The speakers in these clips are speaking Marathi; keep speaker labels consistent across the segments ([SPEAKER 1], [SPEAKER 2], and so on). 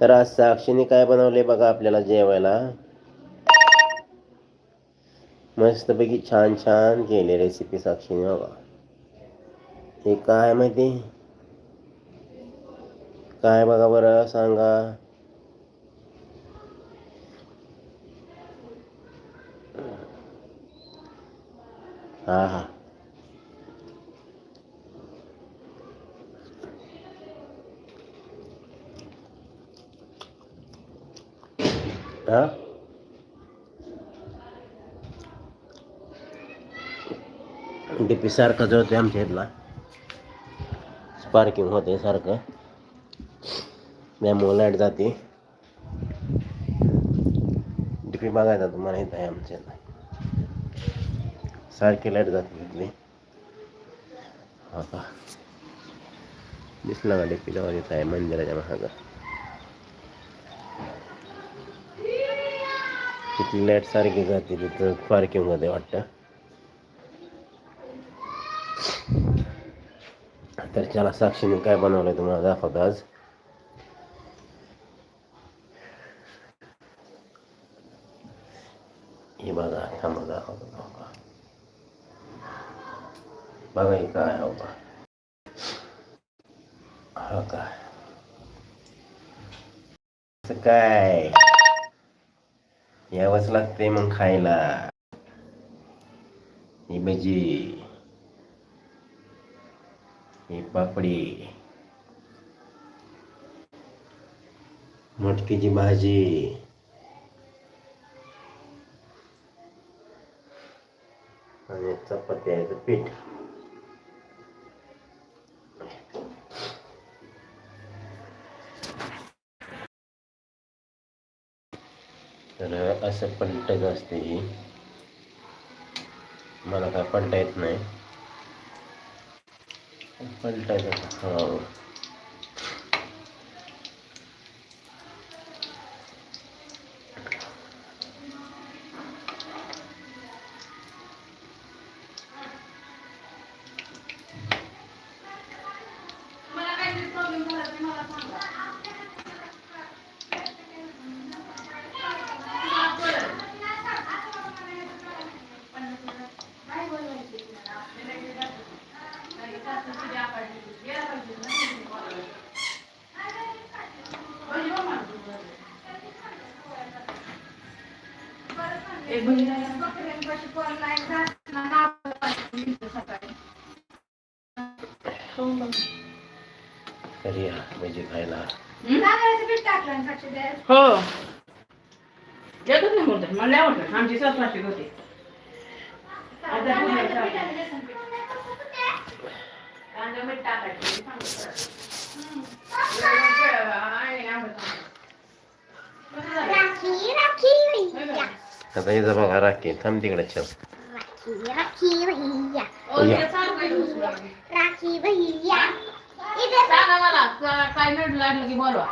[SPEAKER 1] तर आज साक्षीने काय बनवले बघा आपल्याला जेवायला. मस्तपैकी छान छान केले रेसिपी साक्षीने बघा. हे काय माहिती? काय बघा बरं सांगा. हा हा. हा? डीपी सारखं होते आमच्या इथला. स्पार्किंग होते सारखं. त्यामुळं लाइट जाते. डीपी बघायचा तुम्हाला इथं आहे आमच्या इथं. सारखी लाइट जाते तिथली. हा का? दिसला का डीपी जवळ इथं आहे मंदिराच्या महाग तिथली लाइट सारखी जाते तिथं पार्किंगमध्ये वाटतं. तर त्याला साक्षीने काय बनवलंय तुम्हाला दाखवतो आज. हे बघा थांबा दाखवतो बघा हे काय हो का हा काय? असं काय? यावंच लागते मग खायला. ही भजी. ही पापडी. मटकीची भाजी. आणि चपात्याचं पीठ. तर असं पलटत असते ही. मला काय पलटा येत नाही. पलटायचं हो. भजी खायला.
[SPEAKER 2] हो. येतच नाही बोलतात. मला आवडतं. आमची सासू होते
[SPEAKER 3] राखी राखी
[SPEAKER 1] आता इथं बघा राखी थांब तिकडे चल
[SPEAKER 3] राखी भैया राखी भैया इथे
[SPEAKER 2] सांगा मला का- काय नड लागलं की बोलवा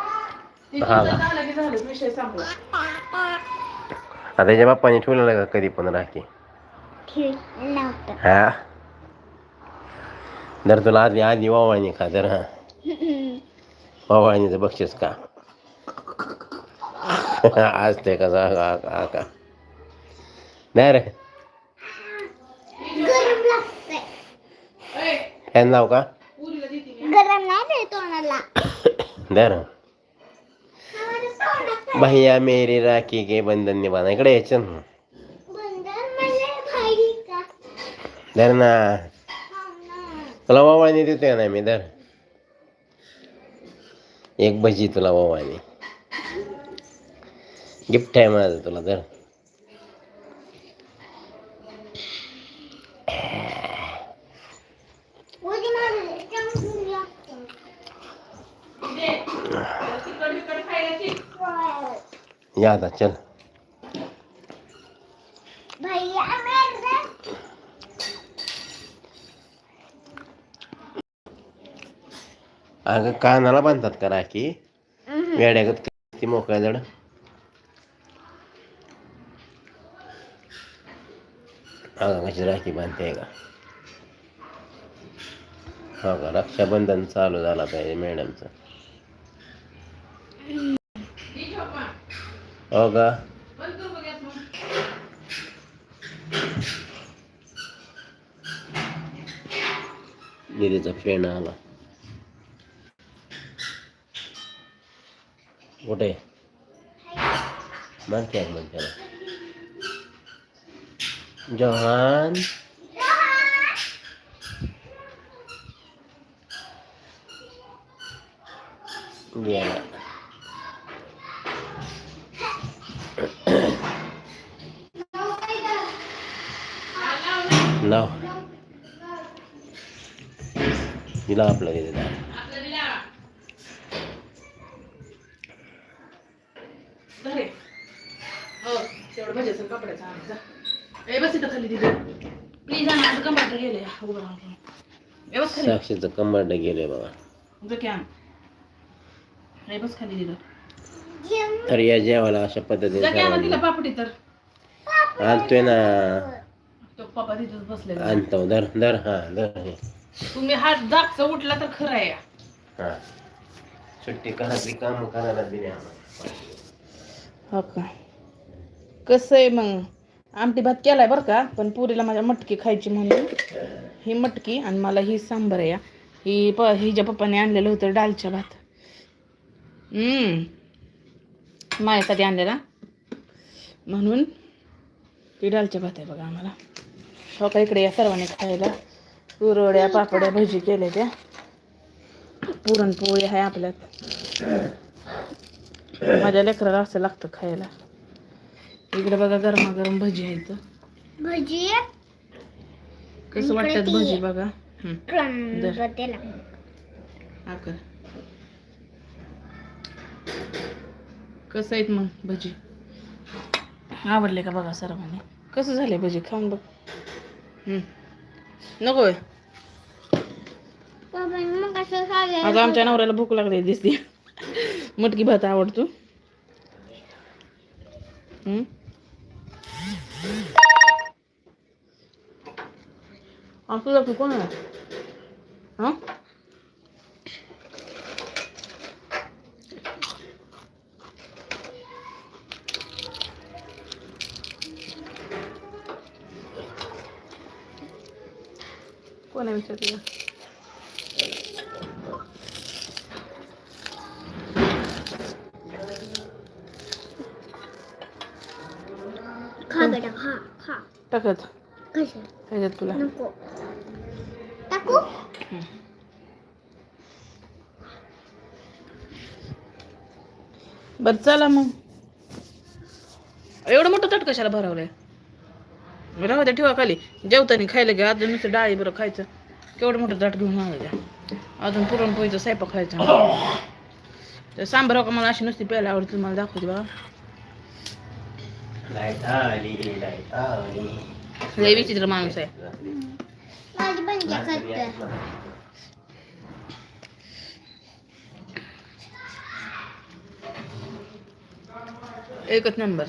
[SPEAKER 2] ते
[SPEAKER 1] हा.
[SPEAKER 2] तुमचं झालं की झालं विषय संपला
[SPEAKER 1] आता त्याच्या बाप्पाने ठेवलेलं का कधी पण राखी हा जर तुला आधी आधी वावळणी खा तर हा वावळणीचं बक्षीस का आज ते का जा का का का नाही रे. फॅन लाव का.
[SPEAKER 3] गरम नाही तोंडाला. तोंडात
[SPEAKER 1] भैया मेरी राखी के बंधन निभाना. इकडे यायचं ना दर ना.
[SPEAKER 3] हा ना.
[SPEAKER 1] तुला वावळणी देते का नाही मी? दर एक भजी तुला वावळणी. गिफ्ट आहे माझं तुला दर
[SPEAKER 3] मारली, चांगली लागते.
[SPEAKER 2] दे. तिखट बिकट खायला शिक.
[SPEAKER 1] या आता चल
[SPEAKER 3] भैया मेरे
[SPEAKER 1] अगं कानाला बांधतात का राखी वेड्यागत ती मोकळ्या जड अगं कशी राखी बांधते का हो का रक्षाबंधन चालू झाला पाहिजे मॅडमचं. हो का?
[SPEAKER 2] दिदीचा
[SPEAKER 1] दीदीचा फ्रेंड आला. कुठे? मार की मग जहान गेला लाव दिला आपलं तिथे
[SPEAKER 2] आपलं दिला धरे हो तेवढं भाज्याचं कपड्याचं आण जा ए बस इथं खाली दिदी प्लीज आण आता कंबाटर गेले उभं राहून ए बस खाली
[SPEAKER 1] साक्षीचं कंबरड गेले बाबा
[SPEAKER 2] बस खाली दिलं.
[SPEAKER 1] तर या जेवायला अशा पद्धतीने
[SPEAKER 2] पापडी तर.
[SPEAKER 1] आणतोय ना.
[SPEAKER 2] तो पप्पा तिथंच बसलेला.
[SPEAKER 1] आणतो धर धर हा हे
[SPEAKER 2] तुम्ही हात दागचा उठला तर खरं आहे
[SPEAKER 1] हा. सुट्टी घरातली काम करायला दिली आम्हाला.
[SPEAKER 2] हो का? कसं आहे मग? आमटी भात केलाय बरं का पण पुरीला माझ्या मटकी खायची म्हणून. ही मटकी आणि मला ही सांबर आहे ही प हिच्या पप्पाने आणलेलं होतं डालच्या भात. माझ्यासाठी आणलेला. म्हणून ती डालच्या भात आहे बघा आम्हाला. हो का इकडे या सर्वांनी खायला. पुरवड्या पापड्या भजी केल्या त्या. पुरणपोळी आहे आपल्यात. माझ्या लेकराला असं लागतं खायला. इकडे बघा गरमागरम भजी आहेत
[SPEAKER 3] भजी?
[SPEAKER 2] कसं वाटतात भजी
[SPEAKER 3] आहे.
[SPEAKER 2] बघा हं,
[SPEAKER 3] क्रम त्याला
[SPEAKER 2] हा कर कसं आहेत मग भजी? आवडले का बघा सर्वांनी? कसं झाले भजी? खाऊन बघ. हं. नको आता आमच्या नवऱ्याला भूक लागली दिसते. मटकी भात आवडतो. हं? तुझा की कोण आहे? हा? कोण आहे विचार तुझा
[SPEAKER 3] खा बेटा खा
[SPEAKER 2] टाकत. तुला.
[SPEAKER 3] नको. टाकू?
[SPEAKER 2] बरं चला मग. एवढं मोठं ताट कशाला भरवलंय? राहू द्या ठेवा खाली. जेवताना खायला घ्या अजून नुसतं डाळी बरं खायचं. केवढं मोठं जाट घेऊन आलं द्या अजून पुरणपोळीचा स्वयंपाक खायचा. तर सांबार हो का मला? अशी नुसती प्यायला आवडते मला दाखवते बघा. लय विचित्र माणूस आहे. एकच नंबर.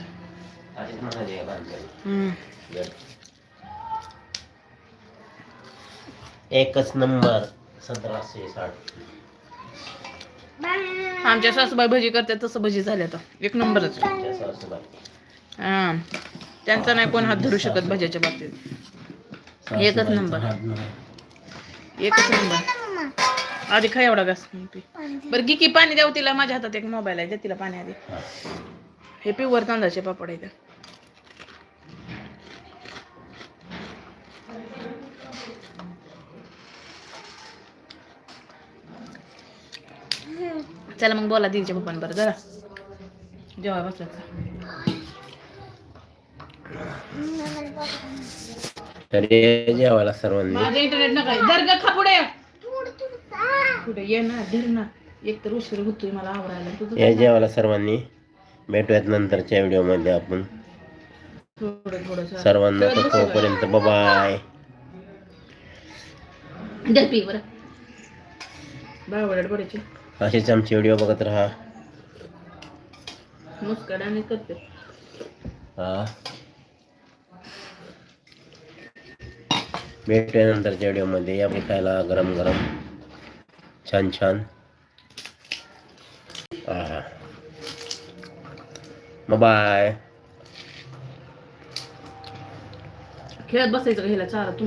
[SPEAKER 1] एकच नंबर सतराशे साठ
[SPEAKER 2] आमच्या सासूबाई भजी करतात तसं भजी झाल्या तर. एक नंबरच. हा. त्यांचा नाही कोण हात धरू शकत भज्याच्या बाबतीत. एकच नंबर. एकच नंबर. आधी खा एवढा घास. बरं गी की पाणी द्यावं तिला. माझ्या हातात एक मोबाईल आहे. द्या तिला पाणी आधी.
[SPEAKER 1] हा.
[SPEAKER 2] हे प्युअर तांदळाचे पापड आहेत. चला मग बोला दीदीच्या पप्पांबरोबर जरा. जेव्हा बसला
[SPEAKER 1] जेवायला सर्वांनी.
[SPEAKER 2] इंटरनेट नका पुढे. ये ना धीर ना. एक तर उशीर होतोय मला आवरायला. तुझं
[SPEAKER 1] या जेवायला सर्वांनी. भेटूयात नंतरच्या व्हिडिओमध्ये आपण.
[SPEAKER 2] थोडं थोडं
[SPEAKER 1] सर्वांना तर तोपर्यंत बाय
[SPEAKER 2] पी बरं. बावडट पडायची.
[SPEAKER 1] असेच आमचे व्हिडिओ बघत राहा.
[SPEAKER 2] मुस्काड आणि करते.
[SPEAKER 1] हा. भेटूया नंतरच्या व्हिडिओमध्ये या खायला गरम गरम छान छान. आहा बाय
[SPEAKER 2] खेळत बसायचं हिला चारा? तुम्ही